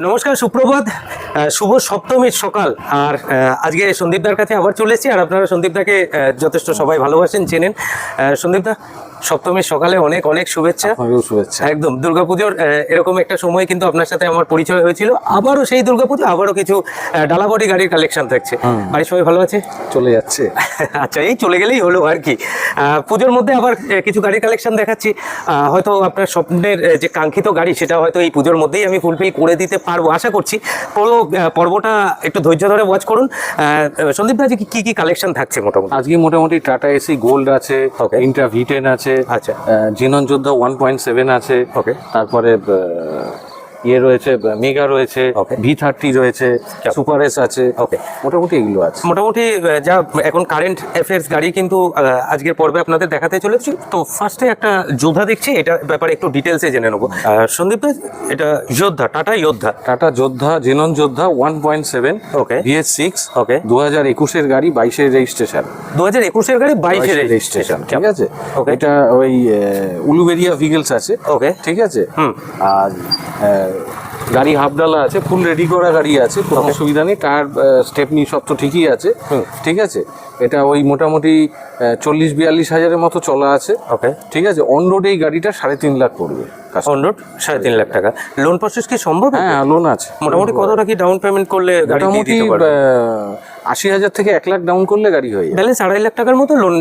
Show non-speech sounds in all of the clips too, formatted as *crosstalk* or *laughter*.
নমস্কার, সুপ্রভাত। শুভ সপ্তমীর সকাল। আর আজকে সন্দীপদার কাছে আবার চলে এসেছি আর আপনারা সন্দীপদাকে যথেষ্ট সবাই ভালোবাসেন, চেনেন। সন্দীপদা সপ্তমীর সকালে অনেক অনেক শুভেচ্ছা। শুভেচ্ছা। একদম দুর্গাপুজোর এরকম একটা সময় কিন্তু আপনার সাথে আমার পরিচয় হয়েছিল। আবারও সেই দুর্গাপুজো আবারও কিছু ডালাবডি গাড়ির কালেকশন থাকছে। বাড়ির সবাই ভালো আছে? চলে যাচ্ছে। *laughs* আচ্ছা এই চলে গেলেই হলো আর কি। পুজোর মধ্যে আবার কিছু গাড়ির কালেকশন দেখাচ্ছি। হয়তো আপনার স্বপ্নের যে কাঙ্ক্ষিত গাড়ি সেটা হয়তো এই পুজোর মধ্যেই আমি ফুলফিল করে দিতে পারব আশা করছি। পুরো পর্বটা একটু ধৈর্য ধরে ওয়াচ করুন। সন্দীপ দা কি কি কালেকশন থাকছে মোটামুটি? আজকে মোটামুটি টাটা এসি গোল্ড আছে ইন্টার ভিটেন টেন আছে আচ্ছা। জিনন যোদ্ধা ওয়ান পয়েন্ট সেভেন আছে ওকে তারপরে ইয়ে রয়েছে মেগা রয়েছে. ভি থার্টি রয়েছে সুপার এস আছে Okay. মোটামুটি এগুলো আছে মোটামুটি যা এখন কারেন্ট অ্যাফেয়ার্স গাড়ি কিন্তু আজকের পর্বে আপনাদের দেখাতে চলেছি তো ফার্স্টে একটা যোদ্ধা দেখছি এটা ব্যাপারে একটু ডিটেলসে জেনে নেব সন্দীপ এটা যোদ্ধা টাটা যোদ্ধা Tata Yodha Xenon Yodha one point seven Okay. BS six Okay. দু হাজার একুশের গাড়ি বাইশের রেজিস্ট্রেশন দু হাজার একুশের গাড়ি বাইশে রেজিস্ট্রেশন ঠিক আছে Okay. এটা ওই উলুবেরিয়া ভিগেলস আছে Okay. ঠিক আছে হুম। আর গাড়ি হাফডালা আছে ফুল রেডি করা গাড়ি আছে কোনো অসুবিধা নেই। টায়ার স্টেপনি সব তো ঠিকই আছে। ঠিক আছে? এটা ওই মোটামুটি চল্লিশ বিয়াল্লিশ হাজারের মতো চলা আছে। ওকে ঠিক আছে? অন রোডে এই গাড়িটা সাড়ে তিন লাখ পড়বে। অন রোড সাড়ে তিন লাখ টাকা। লোন প্রসেস কি সম্ভব? হ্যাঁ লোন আছে। মোটামুটি কতটা কি ডাউন পেমেন্ট করলে মোটামুটি আশি হাজার থেকে এক লাখ ডাউন করলে গাড়ি হয়ে যাবে ব্যালেন্স আড়াই লাখ টাকার মতো লোন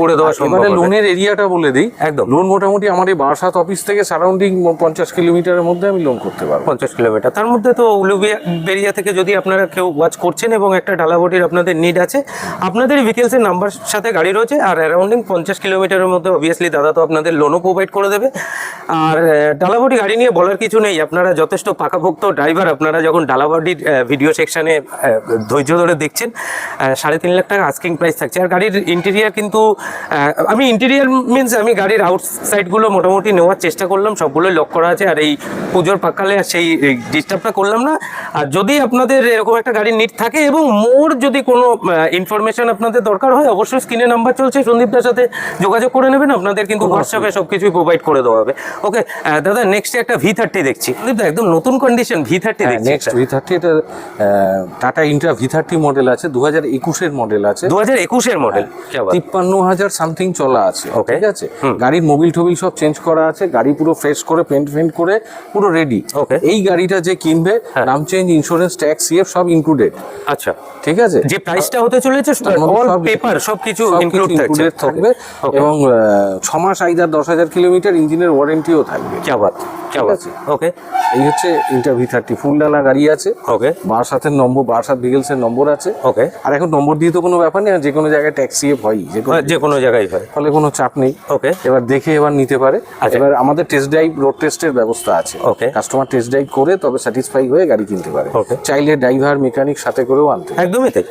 করে দেওয়া সম্ভব এবারে হবে। লোনের এরিয়াটা বলে দিই। একদম। লোন মোটামুটি আমার এই বারাসাত অফিস থেকে সারাউন্ডিং পঞ্চাশ কিলোমিটারের মধ্যে আমি লোন করতে পারব। পঞ্চাশ কিলোমিটার। তার মধ্যে তো উলুবিয়া বেরিয়া থেকে যদি আপনারা কেউ ওয়াচ করছেন এবং একটা ডালাবটির আপনাদের নিড আছে আপনাদের ভেহিকেলসের নাম্বার সাথে গাড়ি রয়েছে আর অ্যারাউন্ডিং পঞ্চাশ কিলোমিটারের মধ্যে অবভিয়াসলি দাদা তো আপনাদের লোনও প্রোভাইড করে দেবে। আর ডালাবটি গাড়ি নিয়ে বলার কিছু নেই আপনারা যথেষ্ট পাকাভোক্ত ড্রাইভার আপনারা যখন ডালাবটির ভিডিও সেকশানে ধৈর্য ধরে দেখছেন সাড়ে তিন লাখ টাকা আস্কিং প্রাইস থাকছে। আর গাড়ির ইন্টেরিয়ার কিন্তু আমি ইন্টেরিয়ার মিনস আমি গাড়ির আউটসাইডগুলো মোটামুটি নেওয়ার চেষ্টা করলাম সবগুলো লক করা আছে আর এই পুজোর পাকালে সেই ডিস্টার্বটা করলাম না। আর যদি আপনাদের এরকম একটা গাড়ির নিট থাকে এবং মোর যদি কোনো ইনফরমেশন আপনাদের দরকার হয় অবশ্যই স্ক্রিনে নাম্বার চলছে সন্দীপদার সাথে যোগাযোগ করে নেবেন আপনাদের কিন্তু হোয়াটসঅ্যাপে সব কিছুই প্রোভাইড করে দেওয়া হবে। ওকে দাদা নেক্সট একটা ভি থার্টি দেখছি। একদম নতুন condition V thirty next V thirty এটা Tata Intra V thirty model model আছে দু হাজার একুশের মডেল আছে। দু হাজার একুশের মডেল হ্যাঁ, তিপ্পান্ন হাজার সামথিং চলা আছে ঠিক আছে? গাড়ির মোবিল টোবিল সব চেঞ্জ করা আছে গাড়ি পুরো ফ্রেশ করে পেন্ট ফেন্ট করে পুরো রেডি এই গাড়িটা যে কিনবে হ্যাঁ। নাম চেঞ্জ ইন্স্যুরেন্স ট্যাক্স সিএফ সব ইনক্লুডেড আচ্ছা। ঠিক আছে? যে প্রাইসটা হতে চলেছে অল পেপার সবকিছু থাকবে। এবং ছ মাস আইদার দশ হাজার কিলোমিটার ইঞ্জিনের ওয়ারেন্টিও থাকবে। কে বাত ওকে এই হচ্ছে ইন্টার ভি থার্টি ফুল ডালা গাড়ি আছে। ওকে বারো সাতের নম্বর বারো সাত ভিগেলসের নম্বর আছে। ওকে আর এখন নম্বর দিয়ে তো কোনো ব্যাপার নেই যে কোনো জায়গায় ট্যাক্সি হয় যে কোনো যে কোনো জায়গায় হয় ফলে কোনো চাপ নেই। ওকে এবার দেখে এবার নিতে পারে। আচ্ছা। এবার আমাদের টেস্ট ড্রাইভ রোড টেস্টের ব্যবস্থা আছে। ওকে কাস্টমার টেস্ট ড্রাইভ করে তবে স্যাটিসফাই হয়ে গাড়ি কিনতে পারে। ওকে চাইলে ড্রাইভার মেকানিক সাথে করেও আনতে একদমই তাই।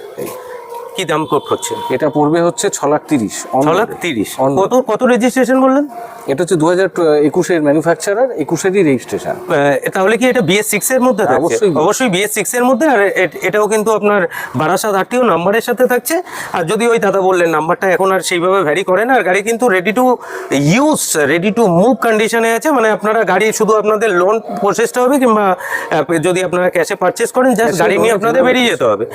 কি দাম কোট করছে এটা পড়বে হচ্ছে ছ লাখ তিরিশ ছ লাখ তিরিশ। কত কত রেজিস্ট্রেশন বললেন এটা হচ্ছে দু হাজার একুশের ম্যানুফ্যাকচারার একুশেরই রেজিস্ট্রেশন তাহলে কি এটা বিএস সিক্স এর মধ্যে অবশ্যই। অবশ্যই বিএস সিক্স এর মধ্যে আর এটাও কিন্তু আপনার বারাসাত আটটিও নাম্বারের সাথে থাকছে। আর যদি ওই দাদা বললেন নাম্বারটা এখন আর সেইভাবে ভ্যারি করে না আর গাড়ি কিন্তু ready to use ready to move কন্ডিশনে আছে মানে আপনারা গাড়ি শুধু আপনাদের লোন প্রসেসটা হবে কিংবা যদি আপনারা ক্যাশে পারচেস করেন জাস্ট গাড়ি নিয়ে আপনাদের বেরিয়ে যেতে হবে।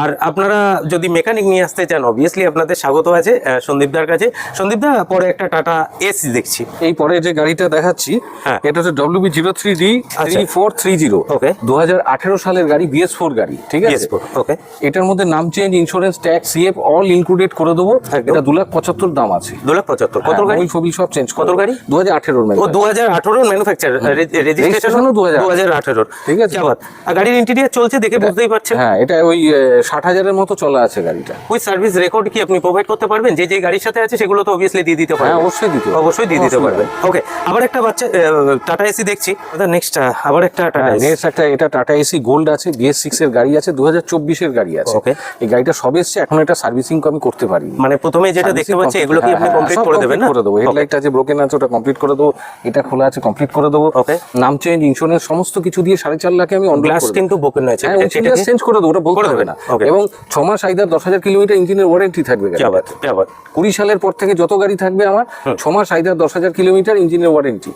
আর আপনারা যদি মেকানিক নিয়ে আসতে চান অবভিয়াসলি আপনাদের স্বাগত আছে সন্দীপদার কাছে। সন্দীপদা পরে একটা টাটা এসি দেখছি। এই পরে যে গাড়িটা দেখাচ্ছি হ্যাঁ। এটা হচ্ছে WB zero three D. Three four three zero Okay. দু হাজার আঠেরো সালের গাড়ি বিএস ফোর গাড়ি ঠিক আছে? ওকে এটার মধ্যে নাম change insurance tax CF all included করে দেবো। এটা দু লাখ পঁচাত্তর দাম আছে। দু লাখ পঁচাত্তর। কত গাড়ি? ওই ছবি সব চেঞ্জ কত গাড়ি? দু হাজার আঠেরোর ও দু হাজার আঠারোর ম্যানুফ্যাকচার রেজিস্ট্রেশন দু 2018 হাজার আঠারোর। ঠিক আছে। আর গাড়ির ইন্টেরিয়ার চলছে দেখে বুঝতেই পারছেন। হ্যাঁ এটা ওই ষাট হাজারের মতো চলা আছে গাড়িটা। ওই সার্ভিস রেকর্ড কি আপনি প্রোভাইড করতে পারবেন? যে যে গাড়ির সাথে আছে সেগুলো তো অবভিয়াসলি দিয়ে দিতে হ্যাঁ পারবেন অবশ্যই দিতে অবশ্যই দিয়ে দিতে পারবেন। ওকে আবার একটা বাচ্চা টাটা এসি দেখছি। নেক্সট আবার একটা টাটা নেক্সট একটা এটা টাটা এসি গোল্ড আছে বিএস সিক্স এর গাড়ি আছে দু হাজার চব্বিশের গাড়ি আছে। Okay. এই গাড়িটা সবে এসছে এখন এটা সার্ভিসিং আমি করতে পারি। মানে প্রথমে যেটা দেখতে পাচ্ছি এগুলো কি আপনি কমপ্লিট করে দেবেন না? হ্যাঁ, করে দেবো। হেডলাইটটা যে ব্রোকেন আছে ওটা কমপ্লিট করে দেবো। এটা খোলা আছে কমপ্লিট করে দেবো। Okay. নাম চেঞ্জ ইন্স্যুরেন্স সমস্ত কিছু দিয়ে সাড়ে চার লাখে আমি অন গ্লাস কিন্তু বোকেন আছে। হ্যাঁ চেঞ্জ করে দেবো ওটা বলতে হবে না. এবং ছ মাস আইদার দশ দশ হাজার কিলোমিটার ইঞ্জিনের ওয়ারেন্টি থাকবে কুড়ি সালের পর থেকে যত গাড়ি থাকবে আমার ছ মাস আইদার দশ হাজার কিলোমিটার ইঞ্জিনের ওয়ারেন্টি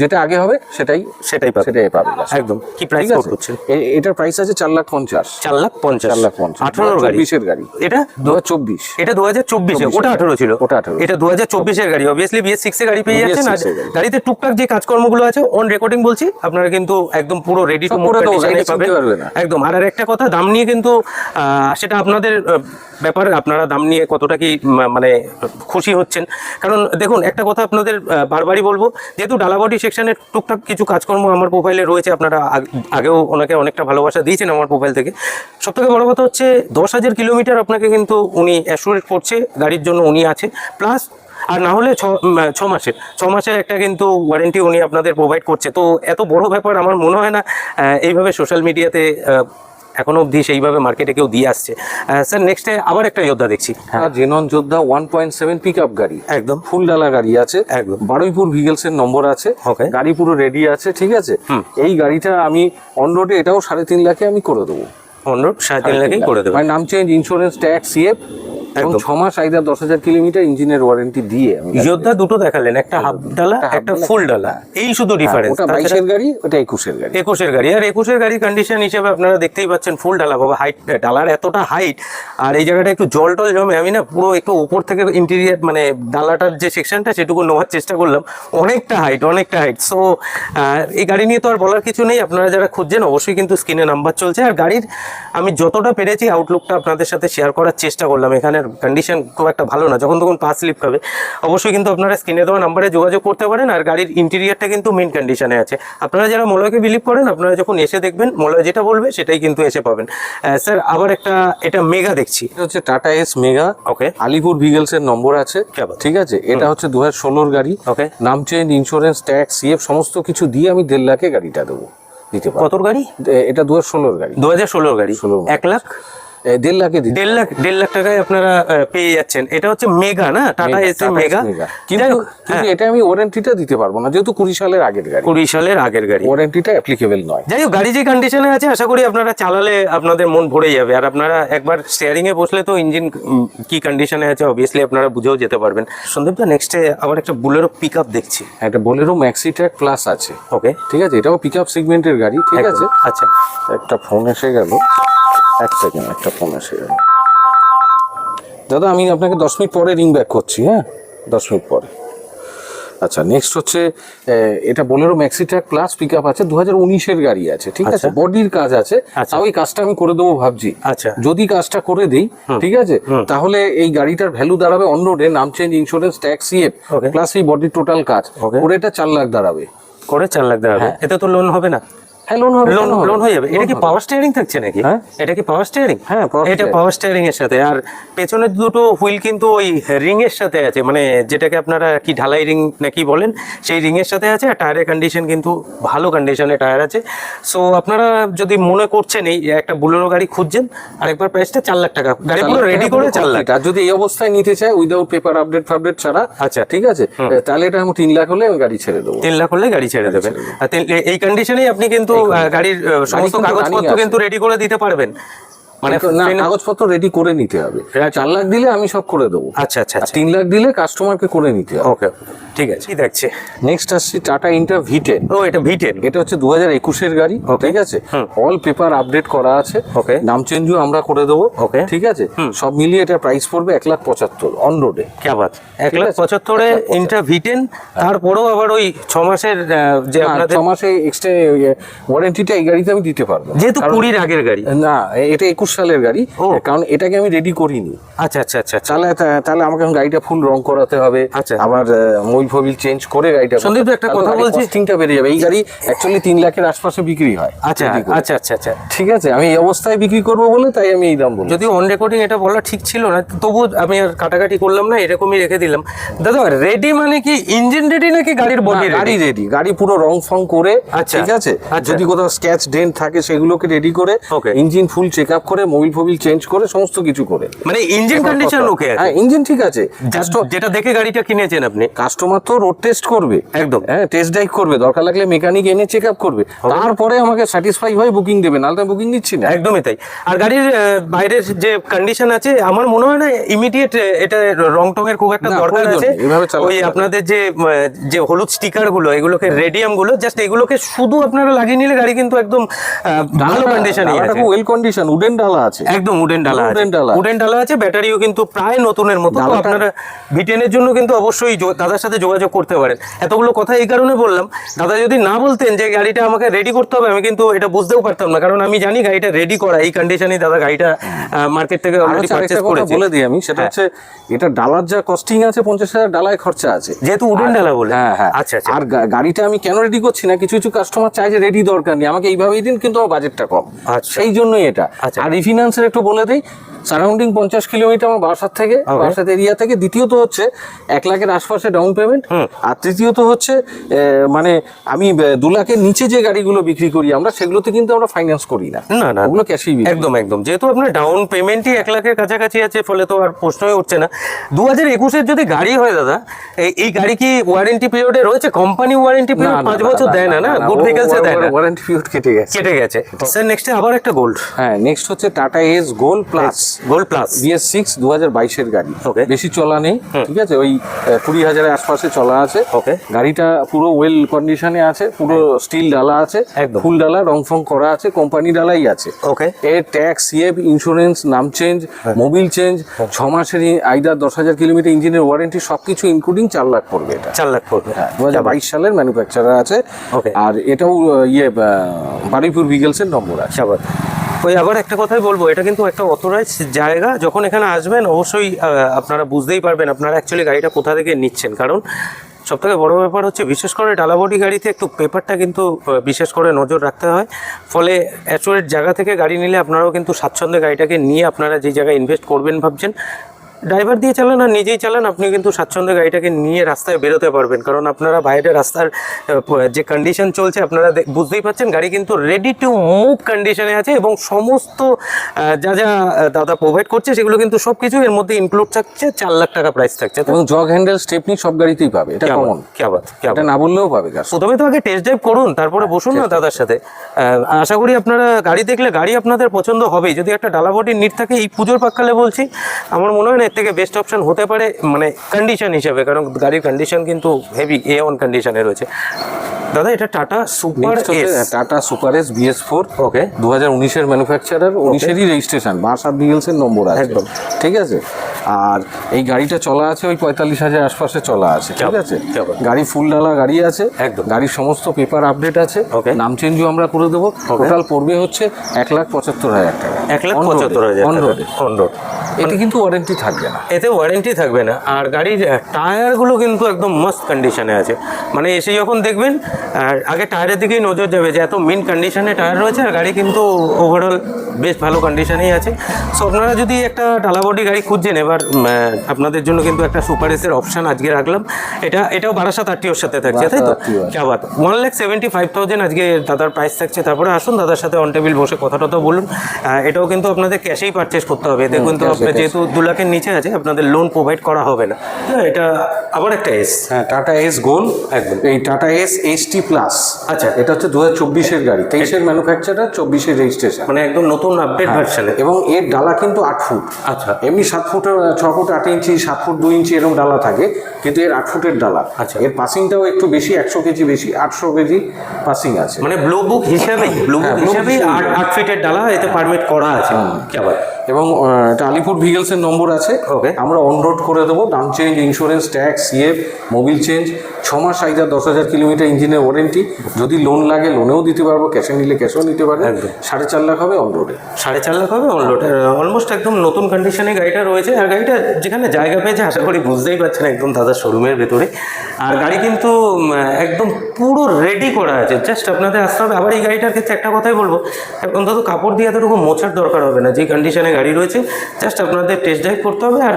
যেটা আগে হবে সেটাই সেটাই সেটাই পাবে। একদম। কি প্রাইস হচ্ছে? এটার প্রাইস আছে চার লাখ পঞ্চাশ। চার লাখ পঞ্চাশ। চার লাখ পঞ্চাশ। আঠারো গাড়ি। এটা দু হাজার চব্বিশ। এটা দু হাজার চব্বিশে। ওটা আঠারো ছিল। ওটা আঠারো। এটা দু হাজার চব্বিশের গাড়ি। অবভিয়াসলি বিএস সিক্স এর গাড়ি পেয়ে যাচ্ছে না গাড়িতে টুকটাক যে কাজকর্মগুলো আছে অন রেকর্ডিং বলছি আপনারা কিন্তু একদম পুরো রেডি টু পাবেন। একদম। আর একটা কথা দাম নিয়ে কিন্তু সেটা আপনাদের আহ, ব্যাপার আপনারা দাম নিয়ে কতটা কি মানে খুশি হচ্ছেন? কারণ দেখুন একটা কথা আপনাদের বারবারই বলব যেহেতু ডালাবাটি সেকশনের টুকটাক কিছু কাজকর্ম আমার প্রোফাইলে রয়েছে আপনারা আগেও ওনাকে অনেকটা ভালোবাসা দিয়েছেন আমার প্রোফাইল থেকে। সব থেকে বড় কথা হচ্ছে দশ হাজার কিলোমিটার আপনাকে কিন্তু উনি অ্যাসুরেট করছে গাড়ির জন্য উনি আছে প্লাস আর না হলে ছ উম, ছ মাসের একটা কিন্তু ওয়ারেন্টি উনি আপনাদের প্রোভাইড করছে। তো এত বড় ব্যাপার আমার মনে হয় না এইভাবে সোশ্যাল মিডিয়াতে এখনও অবধি সেইভাবে মার্কেটে কেউ দিয়ে আসছে। স্যার নেক্সটে আবার একটা যোদ্ধা দেখছি। হ্যাঁ Xenon Yodha one point seven pick up গাড়ি। একদম। ফুল ডালা গাড়ি আছে। একদম। বারুইপুর ভিগেলস এর নম্বর আছে. গাড়ি পুরো রেডি আছে ঠিক আছে? এই গাড়িটা আমি অন রোডে এটাও সাড়ে তিন লাখে আমি করে দেবো। অন রোড সাড়ে তিন লাখেই করে দেবো। নাম চেঞ্জ ইন্স্যুরেন্স ট্যাক্স সিএফ এবং একদম। ছ মাস আইদার দশ হাজার কিলোমিটার ইঞ্জিনের ওয়ারেন্টি দিয়ে যোদ্ধা দুটো দেখালেন একটা হাফ ডালা একটা half ফুল ডালা এই শুধু হ্যাঁ, ডিফারেন্স ওটা বাইশের গাড়ি ওটা একুশের গাড়ি। একুশের গাড়ি। আর একুশের গাড়ির কন্ডিশন হিসেবে আপনারা দেখতেই পাচ্ছেন ফুল ডালা। বাবা হাইট ডালার এতটা হাইট আর এই জায়গাটা একটু জল টল জমে। আমি না পুরো একটু উপর থেকে ইন্টেরিয়ার মানে ডালাটার যে সেকশনটা সেটুকু নেওয়ার চেষ্টা করলাম। অনেকটা হাইট অনেকটা হাইট সো এই গাড়ি নিয়ে তো আর বলার কিছু নেই। আপনারা যারা খুঁজছেন অবশ্যই কিন্তু স্ক্রিনে নাম্বার চলছে। আর গাড়ির আমি যতটা পেরেছি আউটলুকটা আপনাদের সাথে শেয়ার করার চেষ্টা করলাম। এখানের কন্ডিশন খুব একটা ভালো না। যখন তখন পাস স্লিপ খাবে। অবশ্যই কিন্তু আপনারা স্ক্রিনে দেওয়া নাম্বারে যোগাযোগ করতে পারেন আর গাড়ির ইন্টেরিয়ারটা কিন্তু মেন কন্ডিশনে আছে। আপনারা যারা মলয়কে বিলিভ করেন আপনারা যখন এসে দেখবেন মলয় যেটা বলবে সেটাই কিন্তু এসে পাবেন। স্যার আবার একটা এটা মেগা দেখছি। এটা হচ্ছে Tata Ace Mega okay Alipur vehicles এর নম্বর আছে। ঠিক আছে? এটা হচ্ছে দু হাজার গাড়ি। ওকে নাম চেঞ্জ ইন্স্যুরেন্স ট্যাক্স সিএফ সমস্ত কিছু দিয়ে আমি দেড় লাখে গাড়িটা দেবো। কত গাড়ি? এটা দু হাজার ষোলোর গাড়ি। দু হাজার ষোলোর গাড়ি। ষোলো এক লাখ? দেড় লাখে দেড় লাখ দেড় লাখ টাকায় আপনারা পেয়ে যাচ্ছেন। এটা হচ্ছে মেগা না? টাটা এসে মেগা। কিন্তু কিন্তু এটা আমি ওয়ারেন্টিটা দিতে পারব না যেহেতু কুড়ি সালের আগের গাড়ি। কুড়ি সালের আগের গাড়ি। ওয়ারেন্টিটা অ্যাপ্লিকেবল নয়। যাই হোক গাড়ি যে কন্ডিশনে আছে আশা করি আপনারা চালালে আপনাদের মন ভরে যাবে। আর আপনারা একবার স্টিয়ারিং এ বসলে তো ইঞ্জিন কি কন্ডিশনে আছে অবভিয়াসলি আপনারা বুঝেও যেতে পারবেন। সন্দীপ নেক্সটে আবার একটা বুলেরো পিক আপ দেখছি একটা বোলেরো ম্যাক্সি ট্র্যাক প্লাস আছে। ওকে ঠিক আছে? এটাও পিক আপ সেগমেন্টের গাড়ি ঠিক আছে? আচ্ছা। একটা ফোন এসে গেল। এক সেকেন্ড একটা ফোন এসে দাদা আমি আপনাকে দশ মিনিট পরে রিং ব্যাক করছি হ্যাঁ? দশ মিনিট পরে। আচ্ছা নেক্সট হচ্ছে এটা Bolero Maxi Truck Plus pick up আছে দু হাজার উনিশের গাড়ি আছে ঠিক আছে? আচ্ছা। বডির কাজ আছে। আচ্ছা। তাও এই কাজটা আমি করে দেবো ভাবছি। আচ্ছা। যদি কাজটা করে দিই ঠিক আছে? তাহলে এই গাড়িটার ভ্যালু দাঁড়াবে অন রোডে নাম change insurance tax Okay. Plus এই বডির টোটাল কাজ. ওর এটা চার লাখ দাঁড়াবে। করে চার লাখ দেওয়া হবে এতে তো লোন হবে না? হ্যাঁ লোন হবে লোন লোন হয়ে যাবে। এটা কি পাওয়ার স্টিয়ারিং থাকছে নাকি? হ্যাঁ। এটা কি পাওয়ার স্টিয়ারিং হ্যাঁ, এটা পাওয়ার স্টিয়ারিং এর সাথে। আর পেছনের দুটো হুইল কিন্তু ওই রিং এর সাথে আছে। মানে যেটাকে আপনারা কি ঢালাই রিং নাকি বলেন সেই রিং এর সাথে আছে। আর টায়ারের কন্ডিশন কিন্তু ভালো কন্ডিশনে টায়ার আছে। সো আপনারা যদি মনে করছেন এই একটা বুলেরো গাড়ি খুঁজছেন আরেকবার প্রাইসটা চার লাখ টাকা। গাড়ি পুরো রেডি করে চার লাখ। আর যদি এই অবস্থায় নিতে চায় উইদাউট পেপার আপডেট ফাপডেট ছাড়া আচ্ছা। ঠিক আছে? তাহলে এটা আমি তিন লাখ হলে আমি গাড়ি ছেড়ে দেবো। তিন লাখ হলে গাড়ি ছেড়ে দেবেন। এই কন্ডিশনেই আপনি কিন্তু গাড়ির সমস্ত কাগজপত্র কিন্তু রেডি করে দিতে পারবেন। মানে কাগজপত্র রেডি করে নিতে হবে। চার লাখ দিলে আমি সব করে দেবো। আচ্ছা আচ্ছা আচ্ছা। তিন লাখ দিলে কাস্টমারকে করে নিতে হবে। ওকে ঠিক আছে। কি দেখছে? নেক্সট আসছি টাটা ইন্টার ভি টেন ও এটা ভিটেন এটা হচ্ছে দু হাজার একুশের গাড়ি ঠিক আছে? অল পেপার আপডেট করা আছে। Okay. নাম চেঞ্জও আমরা করে দেবো। Okay. ঠিক আছে? সব মিলিয়ে এটা প্রাইস পড়বে এক লাখ পঁচাত্তর অন রোডে কে এক লাখ পঁচাত্তরে ইন্টার ভিটেন তারপরেও আবার ওই ছ মাসের যে ছ মাসে এক্সট্রা ওয়ারেন্টিটা এই গাড়িতে আমি দিতে পারব যেহেতু কুড়ির আগের গাড়ি। না এটা একুশ সালের গাড়ি কারণ এটাকে আমি রেডি করিনি। আচ্ছা আচ্ছা আচ্ছা আচ্ছা। তাহলে তাহলে আমাকে এখন গাড়িটা ফুল রং করাতে হবে। আচ্ছা। আবার মোবিল ফবিল চেঞ্জ করে গাড়িটা সন্দীপ একটা কথা বলছি। কস্টিংটা বেড়ে যাবে। এই গাড়ি অ্যাকচুয়ালি তিন লাখের আশপাশে বিক্রি হয় আচ্ছা আচ্ছা আচ্ছা আচ্ছা। ঠিক আছে? আমি এই অবস্থায় বিক্রি করব বলে তাই আমি এই দাম বলি যদিও অন রেকর্ডিং এটা বলা ঠিক ছিল না তবু আমি আর কাটাকাটি করলাম না এরকমই রেখে দিলাম। দাদা রেডি মানে কি ইঞ্জিন রেডি নাকি গাড়ির বডি গাড়ি রেডি গাড়ি পুরো রং ফং করে আচ্ছা। ঠিক আছে? আচ্ছা। যদি কোথাও স্ক্যাচ ডেন্ট থাকে সেগুলোকে রেডি করে. ইঞ্জিন ফুল চেক আপ করে করে মোবিল ফোবিল চেঞ্জ করে সমস্ত কিছু করে। মানে ইঞ্জিন কন্ডিশন ওকে হ্যাঁ ইঞ্জিন ঠিক আছে। যেটা দেখে গাড়িটা কিনেছেন আপনি। কাস্টমার তো রোড টেস্ট করবে। একদম। হ্যাঁ টেস্ট ড্রাইভ করবে। দরকার লাগলে মেকানিক এনে চেক আপ করবে তারপরে আমাকে স্যাটিসফাই হয়ে বুকিং দেবে নাহলে বুকিং দিচ্ছি না। একদমই তাই। আর গাড়ির বাইরের যে কন্ডিশন আছে আমার মনে হয় না ইমিডিয়েট এটা রং টং এর খুব একটা দরকার আছে। ওই আপনাদের যে যে হলুদ স্টিকারগুলো এগুলোকে রেডিয়ামগুলো জাস্ট এগুলোকে শুধু আপনারা লাগিয়ে নিলে গাড়ি কিন্তু একদম ভালো কন্ডিশনে আছে। ওয়েল কন্ডিশন উডেন ডালা আছে। একদম উডেন ডালা Wooden ডালা। উডেন ডালা আছে ব্যাটারিও কিন্তু প্রায় নতুনের মতো। তো আপনারা জন্য কিন্তু অবশ্যই দাদার সাথে যোগাযোগ করতে পারেন। এতগুলো কথা এই কারণে বললাম দাদা যদি না বলতেন যে গাড়িটা আমাকে রেডি করতে হবে আমি কিন্তু এটা বুঝতেও পারতাম না। কারণ আমি জানি গাড়িটা রেডি করা এই কন্ডিশনে দাদা গাড়িটা মার্কেট থেকে অলরেডি পারচেজ করেছে। বলে দিই আমি সেটা হচ্ছে এটা ডালার যা কস্টিং আছে পঞ্চাশ হাজার ডালায় খরচা আছে। যেহেতু উডেন ডালা বলে। হ্যাঁ হ্যাঁ। আচ্ছা আচ্ছা। আর গাড়িটা আমি কেন রেডি করছি না? কিছু কিছু কাস্টমার চাই যে রেডি দরকার নেই। আমাকে এইভাবেই দিন কিন্তু আমার বাজেটটা কম। আচ্ছা। সেই জন্যই এটা। আচ্ছা। আর রিফিনান্সের একটু বলে দিই। সারাউন্ডিং পঞ্চাশ কিলোমিটার আমার বাসার থেকে বাসার এরিয়া থেকে। দ্বিতীয়ত হচ্ছে এক লাখের আশপাশে ডাউন পেমেন্ট আর তৃতীয়ত হচ্ছে মানে আমি দু লাখের নিচে যে গাড়িগুলো বিক্রি করি আমরা সেগুলোতে কিন্তু আমরা ফাইন্যান্স করি না। না না ওগুলো ক্যাশেই একদম একদম। যেহেতু আপনার ডাউন পেমেন্টই এক লাখের কাছাকাছি আছে ফলে তো আর প্রশ্নই উঠছে না। দু হাজার একুশের যদি গাড়ি হয় দাদা এই- এই গাড়ি কি ওয়ারেন্টি পিরিয়ডে রয়েছে? কোম্পানি ওয়ারেন্টি পিরিয়ড পাঁচ বছর দেয় না না গুড ভেহিকলসে দেয় না। ওয়ারেন্টি পিরিয়ড কেটে গেছে। কেটে গেছে। স্যার নেক্সটে আবার একটা গোল্ড হ্যাঁ নেক্সট হচ্ছে Tata Ace Gold plus Gold plus BS six দু হাজার বাইশের গাড়ি. বেশি চলা নেই ঠিক আছে? ওই কুড়ি হাজারের আশপাশে চলা আছে। Okay. গাড়িটা পুরো ওয়েল কন্ডিশনে আছে পুরো স্টিল ডালা আছে। ফুল ডালা রং ফং করা আছে কোম্পানি ডালাই আছে। ওকে এর ট্যাক্স সিএফ ইন্স্যুরেন্স নাম চেঞ্জ মোবিল চেঞ্জ ছ মাসের আইদার দশ হাজার কিলোমিটার ইঞ্জিনের ওয়ারেন্টি সবকিছু ইনক্লুডিং চার লাখ পড়বে এটা। চার লাখ পড়বে। হ্যাঁ দু হাজার বাইশ সালের ম্যানুফ্যাকচারার আছে. আর এটাও ইয়ে বারুইপুর ভিগেলসের নম্বর আছে। ওই আবার একটা কথাই বলব, এটা কিন্তু একটা অথরাইজ জায়গা। যখন এখানে আসবেন, অবশ্যই আপনারা বুঝতেই পারবেন আপনারা অ্যাকচুয়ালি গাড়িটা কোথা থেকে নিচ্ছেন। কারণ সব থেকে বড়ো ব্যাপার হচ্ছে, বিশেষ করে ডালাবডি গাড়িতে একটু পেপারটা কিন্তু বিশেষ করে নজর রাখতে হয়। ফলে অ্যাচুরেট জায়গা থেকে গাড়ি নিলে আপনারাও কিন্তু স্বাচ্ছন্দ্যে গাড়িটাকে নিয়ে আপনারা যে জায়গায় ইনভেস্ট করবেন ভাবছেন ড্রাইভার দিয়ে চালান আর নিজেই চালান আপনি কিন্তু স্বাচ্ছন্দ্যে গাড়িটাকে নিয়ে রাস্তায় বেরোতে পারবেন। কারণ আপনারা বাইরে রাস্তার যে কন্ডিশন চলছে আপনারা বুঝতেই পাচ্ছেন গাড়ি কিন্তু রেডি টু মুভ কন্ডিশনে আছে এবং সমস্ত যা যা দাদা প্রোভাইড করছে সেগুলো কিন্তু সব কিছু এর মধ্যে ইনক্লুড থাকছে চার লাখ টাকা প্রাইস থাকছে। এবং জগ হ্যান্ডেল স্টেপনি সব গাড়িতেই পাবে এটা না বললেও পাবে প্রথমে তো আগে টেস্ট ড্রাইভ করুন তারপরে হ্যাঁ, বসুন না দাদার সাথে। আশা করি আপনারা গাড়ি দেখলে গাড়ি আপনাদের পছন্দ হবে যদি একটা ডালাবটির নিট থাকে এই পুজোর পাক্কালে বলছি আমার মনে হয় না থেকে বেস্ট অপশন হতে পারে মানে কন্ডিশন হিসেবে কারণ গাড়ির কন্ডিশন কিন্তু হেভি এ ওয়ান কন্ডিশনে রয়েছে। দাদা এটা Tata Super Ace Tata Super Ace BS four okay দু হাজার উনিশের ম্যানুফ্যাকচারার উনিশেরই রেজিস্ট্রেশন বাসার এর নম্বর আছে। একদম। ঠিক আছে? আর এই গাড়িটা চলা আছে ওই পঁয়তাল্লিশ হাজার আশপাশে চলা আছে ঠিক আছে? গাড়ি ফুল ডালা গাড়ি আছে একদম। গাড়ির সমস্ত পেপার আপডেট আছে নাম চেঞ্জও আমরা করে দেবো। টোটাল পড়বে হচ্ছে এক লাখ পঁচাত্তর হাজার টাকা। এক লাখ পঁচাত্তর হাজার অন অন রোড এতে কিন্তু ওয়ারেন্টি থাকবে না। এতে ওয়ারেন্টি থাকবে না। আর গাড়ির টায়ারগুলো কিন্তু একদম মস্ত কন্ডিশনে আছে। মানে এসে যখন দেখবেন আর আগে টায়ারের দিকেই নজর যাবে যে এত মেন কন্ডিশনে টায়ার রয়েছে আর গাড়ি কিন্তু ওভারঅল বেশ ভালো কন্ডিশনেই আছে। সো আপনারা যদি একটা টালাবডি গাড়ি খুঁজছেন এবার আহ, আপনাদের জন্য কিন্তু একটা সুপার এসের অপশান আজকে রাখলাম। এটা এটাও বারাসাত আরটিওর সাথে থাকছে তাই তো? Baat one lakh seventy five thousand আজকে দাদার প্রাইস থাকছে। তারপরে আসুন দাদার সাথে অন টেবিল বসে কথা টথা বলুন। এটাও কিন্তু আপনাদের ক্যাশেই পারচেস করতে হবে। এতে কিন্তু আপনার যেহেতু দু লাখের নিচে আছে আপনাদের লোন প্রোভাইড করা হবে না। হ্যাঁ, এটা আবার একটা এস হ্যাঁ টাটা এস গোল একদম। এই Tata Ace H T plus আচ্ছা। এটা হচ্ছে দু হাজার চব্বিশের গাড়ি। তেইশের ম্যানুফ্যাকচারার চব্বিশের রেজিস্ট্রেশন মানে একদম নতুন আপডেট ভার্সনে এবং এর ডালা কিন্তু আট ফুট। আচ্ছা। এমনি সাত ফুট ছ ফুট আট ইঞ্চি সাত ফুট দুই ইঞ্চি এরকম ডালা থাকে কিন্তু এর আট ফুটের ডালা। আচ্ছা। এর পাসিংটাও একটু বেশি একশো কেজি বেশি আটশো কেজি পাসিং আছে। মানে ব্লু বুক হিসাবেই ব্লু বুক হ্যাঁ, হিসাবেই আট ফিটের ডালা এতে পারমিট করা আছে। কি আবার এবং আলিপুর ভিগেলসের নম্বর আছে। ওকে আমরা অনরোড করে দেবো। Done change insurance tax CF Mobil change ছ মাস আইদার দশ হাজার কিলোমিটার ইঞ্জিনের ওয়ারেন্টি যদি লোন লাগে লোনেও দিতে পারব ক্যাশে নিলে ক্যাশেও নিতে পারব। একদম। সাড়ে চার লাখ হবে অন রোডে সাড়ে চার লাখ হবে অনলোড অলমোস্ট একদম নতুন কন্ডিশনে গাড়িটা রয়েছে। আর গাড়িটা যেখানে জায়গা পেয়েছে আশা করি বুঝতেই পারছেন একদম দাদার শোরুমের ভেতরে। আর গাড়ি কিন্তু একদম পুরো রেডি করা আছে। জাস্ট আপনাদের আসতে হবে। আবার এই গাড়িটার ক্ষেত্রে একটা কথাই বলব। অন্তত কাপড় দিয়ে এতটুকু মোছার দরকার হবে না। যে কন্ডিশনে গাড়ি রয়েছে জাস্ট আপনাদের টেস্ট ড্রাইভ করতে হবে। আর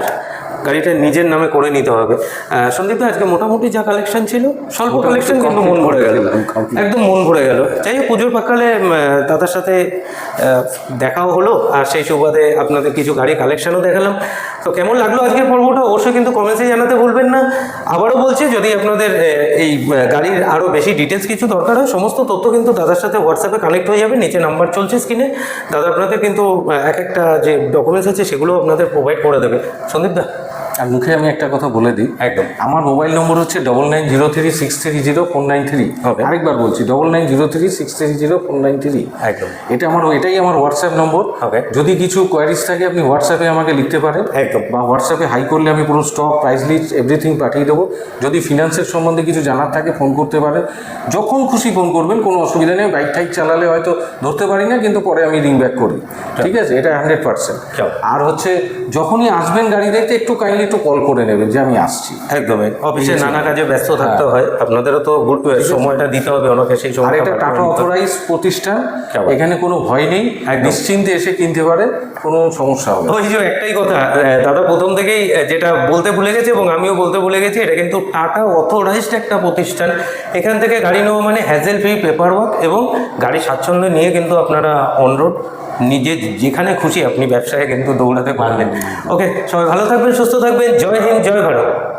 গাড়িটা নিজের নামে করে নিতে হবে। আহ, সন্দীপ দা আজকে মোটামুটি যা কালেকশন ছিল স্বল্প কালেকশন কিন্তু মন ভরে গেল। একদম মন ভরে গেল। যাই হোক পুজোর পাকালে তাদের দাদার সাথে দেখাও হলো আর সেই সুবাদে আপনাদের কিছু গাড়ি কালেকশনও দেখালাম। তো কেমন লাগল আজকের পর্বটা? অবশ্যই কিন্তু কমেন্টসে জানাতে ভুলবেন না। আবারও বলছি, যদি আপনাদের এই গাড়ির আরও বেশি ডিটেলস কিছু দরকার হয়, সমস্ত তথ্য কিন্তু দাদার সাথে হোয়াটসঅ্যাপে কানেক্ট হয়ে যাবে, নিচে নাম্বার চলছে স্ক্রিনে দাদা আপনাদের কিন্তু এক একটা যে ডকুমেন্টস আছে, সেগুলো আপনাদের প্রোভাইড করে দেবে। সন্দীপ দা? আর মুখে আমি একটা কথা বলে দিই। একদম। আমার মোবাইল নম্বর হচ্ছে double nine zero three six three zero four nine three Okay. আরেকবার বলছি double nine zero three six three zero four nine three একদম। এটা আমার এটাই আমার হোয়াটসঅ্যাপ নম্বর। হবে। যদি কিছু কোয়ারিজ থাকে আপনি হোয়াটসঅ্যাপে আমাকে লিখতে পারেন। একদম। বা হোয়াটসঅ্যাপে হাই করলে আমি পুরো স্টক প্রাইস লিস্ট এভরিথিং পাঠিয়ে দেবো। যদি ফিনান্সের সম্বন্ধে কিছু জানার থাকে ফোন করতে পারেন। যখন খুশি ফোন করবেন কোনো অসুবিধা নেই। বাইক টাইক চালালে হয়তো ধরতে পারি না কিন্তু পরে আমি রিং ব্যাক করি। ঠিক আছে? এটা হান্ড্রেড পার্সেন্ট আর হচ্ছে যখনই আসবেন গাড়ি দেখতে একটু কাইন্ডলি একটু কল করে নেবেন যে আমি আসছি। একদমই। অফিসে নানা কাজে ব্যস্ত থাকতে হয়। আপনাদেরও তো গুড সময়টা দিতে হবে ওনাকে সেই সময় এটা টাটা অথরাইজ প্রতিষ্ঠান এখানে কোনো ভয় নেই। নিশ্চিন্তে এসে কিনতে পারে কোনো সমস্যা হবে। ওই যে একটাই কথা দাদা প্রথম থেকেই যেটা বলতে ভুলে গেছে এবং আমিও বলতে ভুলে গেছি এটা কিন্তু টাটা অথরাইজড একটা প্রতিষ্ঠান। এখান থেকে গাড়ি নেওয়া মানে হ্যাজেল ফ্রি পেপার ওয়ার্ক এবং গাড়ি স্বাচ্ছন্দ্য নিয়ে কিন্তু আপনারা অন রোড নিজে যেখানে খুশি আপনি ব্যবসায় কিন্তু দৌড়াতে পারবেন। ওকে সবাই ভালো থাকবেন, সুস্থ থাকবেন, জয় হিন্দ, জয় ভারত।